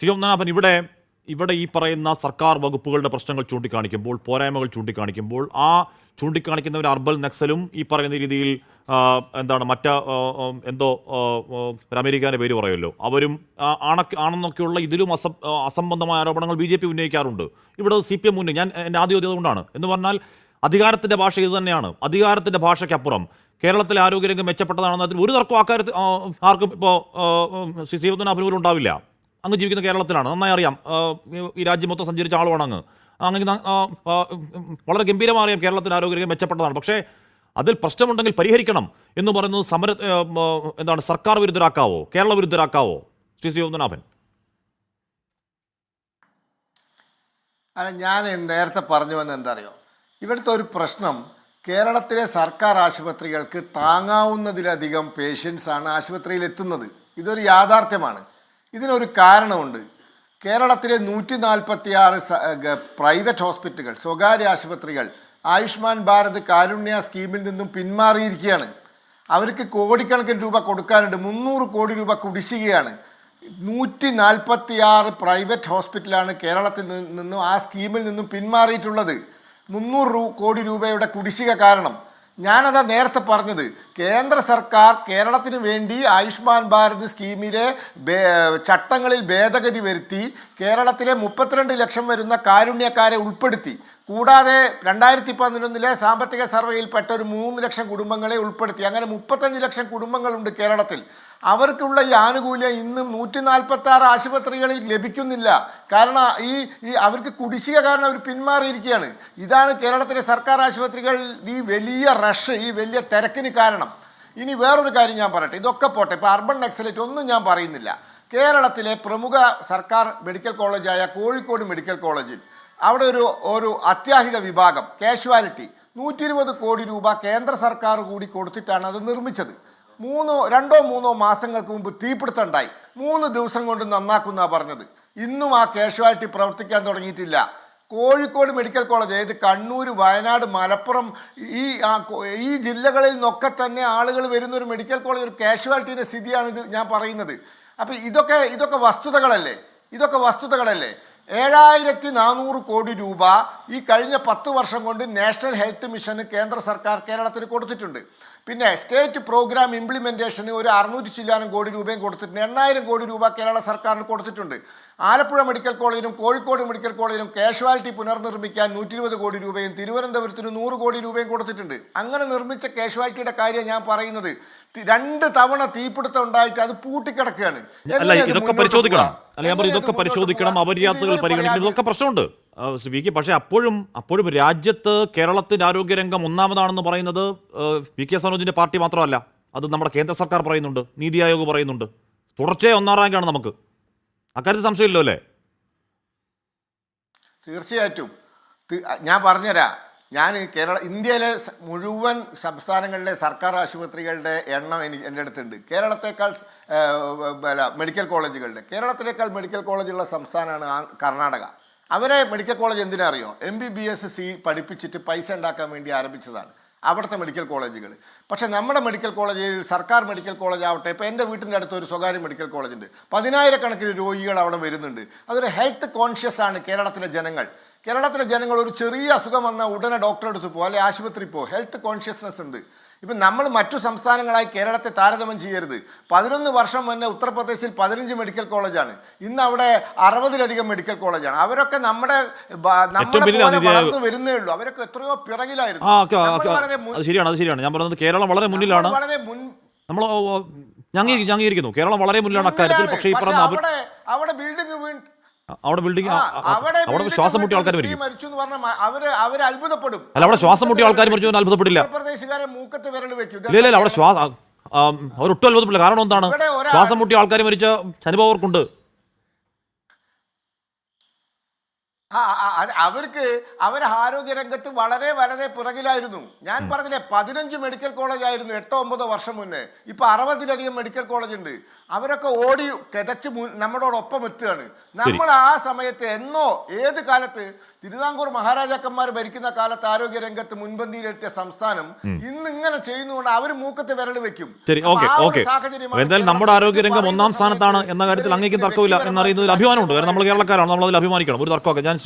ശിവനാഭൻ ഇവിടെ ഇവിടെ ഈ പറയുന്ന സർക്കാർ വകുപ്പുകളുടെ പ്രശ്നങ്ങൾ ചൂണ്ടിക്കാണിക്കുമ്പോൾ പോരായ്മകൾ ചൂണ്ടിക്കാണിക്കുമ്പോൾ ആ ചൂണ്ടിക്കാണിക്കുന്നവർ അർബൽ നക്സലും ഈ പറയുന്ന രീതിയിൽ എന്താണ് മറ്റ എന്തോ അമേരിക്കാന്റെ പേര് പറയുമല്ലോ അവരും ആണക്ക് ആണെന്നൊക്കെയുള്ള ഇതിലും അസം അസംബന്ധമായ ആരോപണങ്ങൾ ബി ജെ പി ഉന്നയിക്കാറുണ്ട് ഇവിടെ സി പി എം മുന്നേ ഞാൻ എന്റെ ആദ്യം ചോദ്യം കൊണ്ടാണ് എന്ന് പറഞ്ഞാൽ അധികാരത്തിന്റെ ഭാഷ ഇത് തന്നെയാണ് അധികാരത്തിന്റെ ഭാഷയ്ക്കപ്പുറം കേരളത്തിലെ ആരോഗ്യരംഗം മെച്ചപ്പെട്ടതാണെന്ന് അതിൽ ഒരു തർക്കം അക്കാര്യത്തിൽ ആർക്കും ഇപ്പോൾ ശ്രീ സീവത്തനാഭൻ പോലും ഉണ്ടാവില്ല അങ്ങ് ജീവിക്കുന്ന കേരളത്തിലാണ്. നന്നായി അറിയാം. ഈ രാജ്യം മൊത്തം സഞ്ചരിച്ച ആളുമാണ് അങ്ങ്. അങ്ങനെ വളരെ ഗംഭീരമായി അറിയാം കേരളത്തിന് ആരോഗ്യരംഗം മെച്ചപ്പെട്ടതാണ്. പക്ഷേ അതിൽ പ്രശ്നമുണ്ടെങ്കിൽ പരിഹരിക്കണം എന്ന് പറയുന്നത് സമര എന്താണ് സർക്കാർ വിരുദ്ധരാക്കാവോ? കേരള വിരുദ്ധരാക്കാവോ? ശ്രീ ശിവനാഭൻ അല്ല ഞാൻ നേരത്തെ പറഞ്ഞു വന്ന എന്താ അറിയോ ഇവിടുത്തെ ഒരു പ്രശ്നം കേരളത്തിലെ സർക്കാർ ആശുപത്രികൾക്ക് താങ്ങാവുന്നതിലധികം പേഷ്യൻസ് ആണ് ആശുപത്രിയിൽ എത്തുന്നത്. ഇതൊരു യാഥാർത്ഥ്യമാണ്. ഇതിനൊരു കാരണമുണ്ട്. കേരളത്തിലെ നൂറ്റി നാൽപ്പത്തി ആറ് പ്രൈവറ്റ് ഹോസ്പിറ്റലുകൾ സ്വകാര്യ ആശുപത്രികൾ ആയുഷ്മാൻ ഭാരത് കാരുണ്യ സ്കീമിൽ നിന്നും പിന്മാറിയിരിക്കുകയാണ്. അവർക്ക് കോടിക്കണക്കിന് രൂപ കൊടുക്കാനുണ്ട്. മുന്നൂറ് കോടി രൂപ കുടിശ്ശികയാണ്. നൂറ്റി നാൽപ്പത്തി ആറ് പ്രൈവറ്റ് ഹോസ്പിറ്റലാണ് കേരളത്തിൽ നിന്നും ആ സ്കീമിൽ നിന്നും പിന്മാറിയിട്ടുള്ളത്. മുന്നൂറ് കോടി രൂപയുടെ കുടിശ്ശിക കാരണം ഞാനതാ നേരത്തെ പറഞ്ഞത്. കേന്ദ്ര സർക്കാർ കേരളത്തിന് വേണ്ടി ആയുഷ്മാൻ ഭാരത് സ്കീമിലെ ചട്ടങ്ങളിൽ ഭേദഗതി വരുത്തി കേരളത്തിലെ മുപ്പത്തിരണ്ട് ലക്ഷം വരുന്ന കാരുണ്യക്കാരെ ഉൾപ്പെടുത്തി. കൂടാതെ രണ്ടായിരത്തി പതിനൊന്നിലെ സാമ്പത്തിക സർവേയിൽപ്പെട്ട ഒരു മൂന്ന് ലക്ഷം കുടുംബങ്ങളെ ഉൾപ്പെടുത്തി അങ്ങനെ മുപ്പത്തഞ്ച് ലക്ഷം കുടുംബങ്ങളുണ്ട് കേരളത്തിൽ. അവർക്കുള്ള ഈ ആനുകൂല്യം ഇന്നും നൂറ്റി നാൽപ്പത്തി ആറ് ആശുപത്രികളിൽ ലഭിക്കുന്നില്ല. കാരണം ഈ ഈ അവർക്ക് കുടിശ്ശിക കാരണം അവർ പിന്മാറിയിരിക്കുകയാണ്. ഇതാണ് കേരളത്തിലെ സർക്കാർ ആശുപത്രികളിൽ ഈ വലിയ റഷ് ഈ വലിയ തിരക്കിന് കാരണം. ഇനി വേറൊരു കാര്യം ഞാൻ പറയട്ടെ. ഇതൊക്കെ പോട്ടെ. ഇപ്പോൾ അർബൺ നക്സലേറ്റ് ഒന്നും ഞാൻ പറയുന്നില്ല. കേരളത്തിലെ പ്രമുഖ സർക്കാർ മെഡിക്കൽ കോളേജായ കോഴിക്കോട് മെഡിക്കൽ കോളേജിൽ അവിടെ ഒരു ഒരു അത്യാഹിത വിഭാഗം കാഷ്വാലിറ്റി. നൂറ്റി ഇരുപത് കോടി രൂപ കേന്ദ്ര സർക്കാർ കൂടി കൊടുത്തിട്ടാണ് അത് നിർമ്മിച്ചത്. മൂന്നോ രണ്ടോ മൂന്നോ മാസങ്ങൾക്ക് മുമ്പ് തീപിടുത്തമുണ്ടായി. മൂന്ന് ദിവസം കൊണ്ട് നന്നാക്കുന്ന പറഞ്ഞത്. ഇന്നും ആ കാഷ്വാലിറ്റി പ്രവർത്തിക്കാൻ തുടങ്ങിയിട്ടില്ല. കോഴിക്കോട് മെഡിക്കൽ കോളേജ് അതായത് കണ്ണൂർ വയനാട് മലപ്പുറം ഈ ഈ ജില്ലകളിൽ നിന്നൊക്കെ തന്നെ ആളുകൾ വരുന്ന ഒരു മെഡിക്കൽ കോളേജ് ഒരു കാഷ്വാലിറ്റിയുടെ സ്ഥിതിയാണ് ഇത് ഞാൻ പറയുന്നത്. അപ്പം ഇതൊക്കെ ഇതൊക്കെ വസ്തുതകളല്ലേ? ഇതൊക്കെ വസ്തുതകളല്ലേ? ഏഴായിരത്തി നാനൂറ് കോടി രൂപ ഈ കഴിഞ്ഞ പത്ത് വർഷം കൊണ്ട് നാഷണൽ ഹെൽത്ത് മിഷന് കേന്ദ്ര സർക്കാർ കേരളത്തിന് കൊടുത്തിട്ടുണ്ട്. പിന്നെ സ്റ്റേറ്റ് പ്രോഗ്രാം ഇംപ്ലിമെന്റേഷന് ഒരു അറുന്നൂറ്റി ചില്ലാനും കോടി രൂപയും കൊടുത്തിട്ടുണ്ട്. എണ്ണായിരം കോടി രൂപ കേരള സർക്കാരിന് കൊടുത്തിട്ടുണ്ട്. ആലപ്പുഴ മെഡിക്കൽ കോളേജിനും കോഴിക്കോട് മെഡിക്കൽ കോളേജിനും കാഷ്വാലിറ്റി പുനർനിർമ്മിക്കാൻ നൂറ്റി ഇരുപത് കോടി രൂപയും തിരുവനന്തപുരത്തിന് നൂറ് കോടി രൂപയും കൊടുത്തിട്ടുണ്ട്. അങ്ങനെ നിർമ്മിച്ച കാഷ്വാലിറ്റിയുടെ കാര്യം ഞാൻ പറയുന്നത് രണ്ട് തവണ തീപിടുത്തം ഉണ്ടായിട്ട് അത് പൂട്ടിക്കിടക്കുകയാണ്. ഇതൊക്കെ പരിശോധിക്കണം. ഇതൊക്കെ പരിശോധിക്കണം? അപര്യാപ്തകൾ പരിഗണിക്കണം. ഇതൊക്കെ പ്രശ്നമുണ്ട്. V K. പക്ഷേ അപ്പോഴും അപ്പോഴും രാജ്യത്ത് കേരളത്തിന്റെ ആരോഗ്യരംഗം ഒന്നാമതാണെന്ന് പറയുന്നത് വി കെ സനോജിന്റെ പാർട്ടി മാത്രമല്ല. അത് നമ്മുടെ കേന്ദ്ര സർക്കാർ പറയുന്നുണ്ട് നീതി ആയോഗ് പറയുന്നുണ്ട്. തുടർച്ചയായി ഒന്നാം റാങ്കാണ് നമുക്ക്. അക്കാര്യത്തിൽ സംശയമില്ലോ അല്ലേ? തീർച്ചയായിട്ടും. ഞാൻ പറഞ്ഞുതരാം. ഞാൻ കേരള ഇന്ത്യയിലെ മുഴുവൻ സംസ്ഥാനങ്ങളിലെ സർക്കാർ ആശുപത്രികളുടെ എണ്ണം എനിക്ക് എന്റെ അടുത്തുണ്ട്. കേരളത്തേക്കാൾ മെഡിക്കൽ കോളേജുകളുടെ. കേരളത്തിലേക്കാൾ മെഡിക്കൽ കോളേജുള്ള സംസ്ഥാനമാണ് കർണാടക. അവരെ മെഡിക്കൽ കോളേജ് എന്തിനാ അറിയോ? M B B S C പഠിപ്പിച്ചിട്ട് പൈസ ഉണ്ടാക്കാൻ വേണ്ടി ആരംഭിച്ചതാണ്. അവിടുത്തെ മെഡിക്കൽ കോളേജുകൾ പക്ഷേ നമ്മുടെ മെഡിക്കൽ കോളേജിൽ സർക്കാർ മെഡിക്കൽ കോളേജ് ആവട്ടെ ഇപ്പോൾ എന്റെ വീട്ടിന്റെ അടുത്ത് ഒരു സ്വകാര്യ മെഡിക്കൽ കോളേജ് ഉണ്ട്. പതിനായിരക്കണക്കിന് രോഗികൾ അവിടെ വരുന്നുണ്ട്. അതൊരു ഹെൽത്ത് കോൺഷ്യസ് ആണ് കേരളത്തിലെ ജനങ്ങൾ. കേരളത്തിലെ ജനങ്ങൾ ഒരു ചെറിയ അസുഖം വന്നാൽ ഉടനെ ഡോക്ടറെ അടുത്ത് പോകും അല്ലെങ്കിൽ ആശുപത്രി പോകും ഹെൽത്ത് കോൺഷ്യസ്നെസ് ഉണ്ട്. ഇപ്പം നമ്മൾ മറ്റു സംസ്ഥാനങ്ങളായി കേരളത്തെ താരതമ്യം ചെയ്യരുത്. പതിനൊന്ന് വർഷം മുന്നേ ഉത്തർപ്രദേശിൽ പതിനഞ്ച് മെഡിക്കൽ കോളേജാണ്. ഇന്ന് അവിടെ അറുപതിലധികം മെഡിക്കൽ കോളേജാണ്. അവരൊക്കെ നമ്മുടെ വളർന്നു വരുന്നേ ഉള്ളൂ. അവരൊക്കെ എത്രയോ പിറകിലായിരുന്നു. ശരിയാണ് അത് ശരിയാണ്. ഞാൻ പറഞ്ഞത് കേരളം വളരെ മുന്നിലാണ്. വളരെ മുൻ നമ്മൾ ഞാൻ അംഗീ- കേരളം വളരെ മുന്നിലാണ് അക്കാര്യത്തിൽ. പക്ഷേ ഈ പക്ഷേ പറഞ്ഞ അവിടെ ബിൽഡിംഗ് അവിടെ ബിൽഡിംഗ് അവിടെ ശ്വാസം മുട്ടിയ ആൾക്കാർ മരിക്കും. മരിച്ചു എന്ന് പറഞ്ഞാൽ അവർ അവർ അത്ഭുതപ്പെടും. അല്ല അവിടെ ശ്വാസം മുട്ടിയ ആൾക്കാർ മരിച്ചു എന്ന് അത്ഭുതപ്പെടില്ല ഉത്തർപ്രദേശുകാരെ മൂക്കത്ത് വിരൽ വെക്കും. ഇല്ല ഇല്ല അവിടെ ശ്വാസം അവർ ഒട്ടും അത്ഭുതപ്പെടില്ല കാരണം എന്താണ്? ശ്വാസം മുട്ടിയ ആൾക്കാർ മരിച്ച അനുഭവം അവർക്കുണ്ട് ആ, ആ, അത് അവർക്ക് അവർ ആരോഗ്യരംഗത്ത് വളരെ വളരെ പുറകിലായിരുന്നു. ഞാൻ പറഞ്ഞില്ലേ പതിനഞ്ച് മെഡിക്കൽ കോളേജ് ആയിരുന്നു എട്ടോ ഒമ്പതോ വർഷം മുന്നേ. ഇപ്പൊ അറുപതിലധികം മെഡിക്കൽ കോളേജ് ഉണ്ട്. അവരൊക്കെ ഓടി കിതച്ച് നമ്മളോടൊപ്പം എത്തുകയാണ്. നമ്മൾ ആ സമയത്ത് എന്നോ ഏത് കാലത്ത് തിരുവിതാംകൂർ മഹാരാജാക്കന്മാർ ഭരിക്കുന്ന കാലത്ത് ആരോഗ്യ രംഗത്ത് മുൻപന്തിയിലെത്തിയ സംസ്ഥാനം ഇന്ന് ഇങ്ങനെ ചെയ്യുന്നതുകൊണ്ട് അവർ മൂക്കത്തെ വിരൽ വെക്കും. എന്തായാലും നമ്മുടെ ആരോഗ്യ രംഗം ഒന്നാം സ്ഥാനത്താണ് എന്ന കാര്യത്തിൽ അങ്ങേക്കും തർക്കമില്ല എന്നറിയുന്നതിൽ അഭിമാനമുണ്ട്. കാരണം നമ്മൾ കേരളക്കാരാണ് നമ്മൾ അതിൽ അഭിമാനിക്കണം. ഒരു തർക്കമൊക്കെ ഞാൻ